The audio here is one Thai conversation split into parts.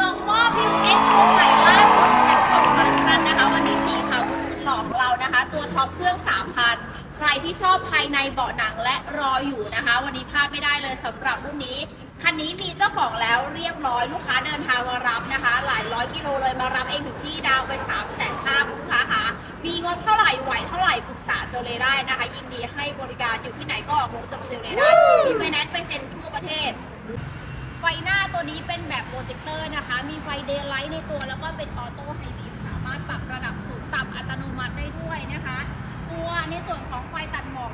ส่งมอบวิวเอ็กซ์ตัวใหม่ล่าสุดแพทคอมคอลเลคชันนะคะ วันนี้สีขาวสุดหล่อของเรานะคะ ตัวท็อปเครื่อง 3,000 ใครที่ชอบภายในเบาะหนังและรออยู่นะคะ วันนี้พลาดไม่ได้เลยสำหรับรุ่นนี้คันนี้มีเจ้าของแล้วเรียบร้อยลูกค้าเดินทางมารับนะคะ หลายร้อยกิโลเลยมารับเองถึงที่ดาวไป3ามแสนห้าลูกค้าหามีงบเท่าไหร่ไหวเท่าไหร่ปรึกษาเซลเลได้นะคะ ยินดีให้บริการอยู่ที่ไหนก็ออกรถกับเซลเลได้มีไฟแนนซ์ไปเซ็นทั่วประเทศ ไฟหน้าตัวนี้เป็นแบบโปรเจคเตอร์นะคะ มีไฟเดย์ไลท์ในตัวแล้วก็เป็นออโต้ไฮบีมสามารถปรับระดับสูงต่ำอัตโนมัติได้ด้วยนะคะ ตัวในส่วนของไฟตัดหมอก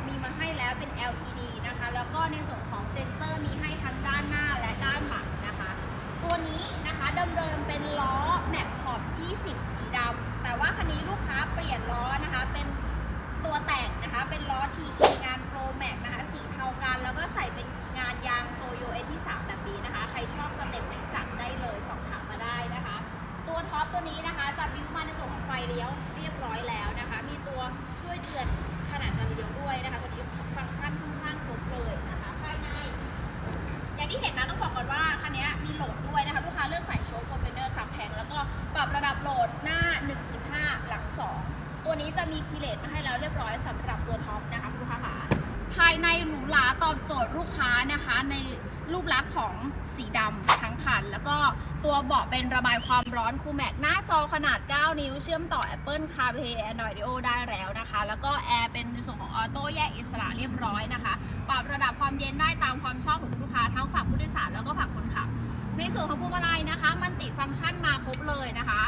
เลี้ยวเรียบร้อยแล้วนะคะ มีตัวช่วยเตือนขนาดการเลี้ยวด้วยนะคะ ตัวนี้ฟังก์ชันค่อนข้างครบเลยนะคะ ภายใน อย่างที่เห็นนะต้องบอกก่อนว่าคันนี้มีโหลดด้วยนะคะ ลูกค้าเลือกใส่โชว์คอมเพนเดอร์ซับแพงแล้วก็ปรับระดับโหลดหน้า 1.5 หลัง 2 ตัวนี้จะมีคีเลตมาให้แล้วเรียบร้อยสำหรับตัวท็อปนะคะลูกค้าค่ะ ภายในหรูหราตอบโจทย์ลูกค้านะคะในรูปลักษณ์ของสีดำทั้งคัน แล้วก็ตัวเบาะเป็นระบายความร้อนคูลแม็กหน้าจอขนาด 9 นิ้ว เชื่อมต่อ Apple CarPlay Android Auto ได้แล้วนะคะ แล้วก็แอร์เป็นในส่วนของออโต้แยกอิสระเรียบร้อยนะคะ ปรับระดับความเย็นได้ตามความชอบของลูกค้าทั้งฝั่งผู้โดยสารแล้วก็ฝั่งคนขับ ในส่วนของพวงมาลัยนะคะ มันติฟังก์ชันมาครบเลยนะคะ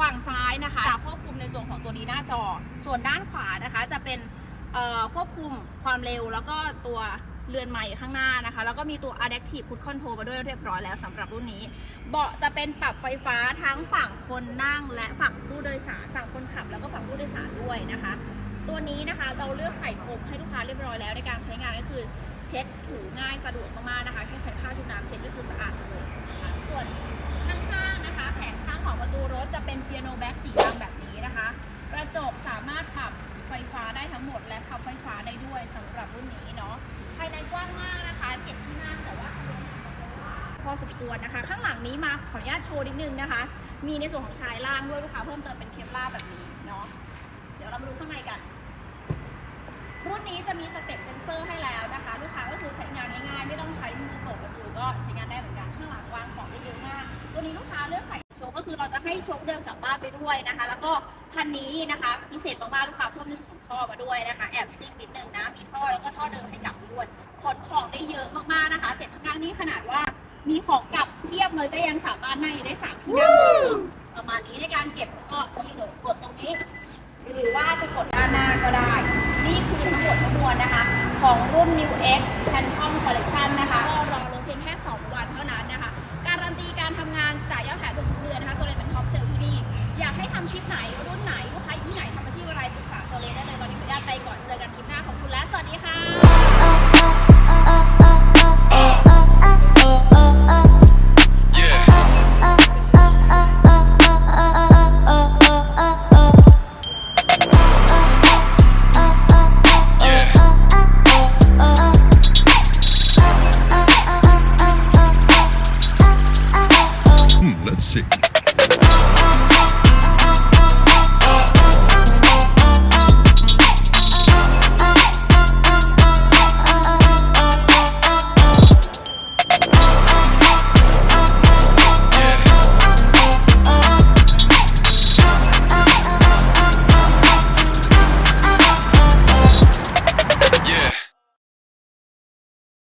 ฝั่งซ้ายนะคะจะควบคุมในส่วนของตัวนี้หน้าจอ ส่วนด้านขวานะคะจะเป็น ควบคุมความเร็วแล้วก็ตัวเรือนไม้ข้างหน้านะคะ แล้วก็มีตัว Adaptive Cruise Control มาด้วยเรียบร้อยแล้วสำหรับรุ่นนี้ เบาะจะเป็นปรับไฟฟ้าทั้งฝั่งคนนั่ง และฝั่งผู้โดยสารฝั่งคนขับแล้วก็ฝั่งผู้โดยสารด้วยนะคะ ตัวนี้นะคะเราเลือกใส่พรมให้ลูกค้าเรียบร้อยแล้วในการใช้งานก็คือเช็ดถูง่ายสะดวกมากๆนะคะแค่ใช้ผ้าชุบน้ำเช็ด สมควรนะคะ ข้างหลังนี้มาขออนุญาตโชว์นิดนึงนะคะ มีในส่วนของชายล่างด้วยลูกค้าเพิ่มเติมเป็นเคปลาแบบนี้เนาะเดี๋ยวเรามาดูข้างในกัน รุ่นนี้จะมีสเต็ปเซนเซอร์ให้แล้วนะคะ ลูกค้าก็คือใช้งานง่ายๆ ไม่ต้องใช้มือเปิดประตูก็ใช้งานได้เหมือนกันข้างหลังวางของได้เยอะมาก ตัวนี้ลูกค้าเลือกใส่โชคก็คือเราจะให้โชคเดิมกลับบ้านไปด้วยนะคะ แล้วก็คันนี้นะคะพิเศษมากๆลูกค้าเพิ่มในส่วนของท่อมาด้วยนะคะแอบซิ่งนิดนึงนะมีท่อแล้วก็ท่อเดิมให้กลับด้วยขนของได้เยอะมากๆนะคะเจ็ดที่นั่งนี่ขนาดว่า มีของกลับเทียบเลยก็ยังสามารถนั่งได้สามที่นั่งเลยประมาณนี้ในการเก็บก็นี่เลยกดตรงนี้ หรือว่าจะกดด้านหน้าก็ได้ นี่คือทั้งหมดทั้งมวลนะคะ ของรุ่น New X Phantom Collection นะคะก็รอ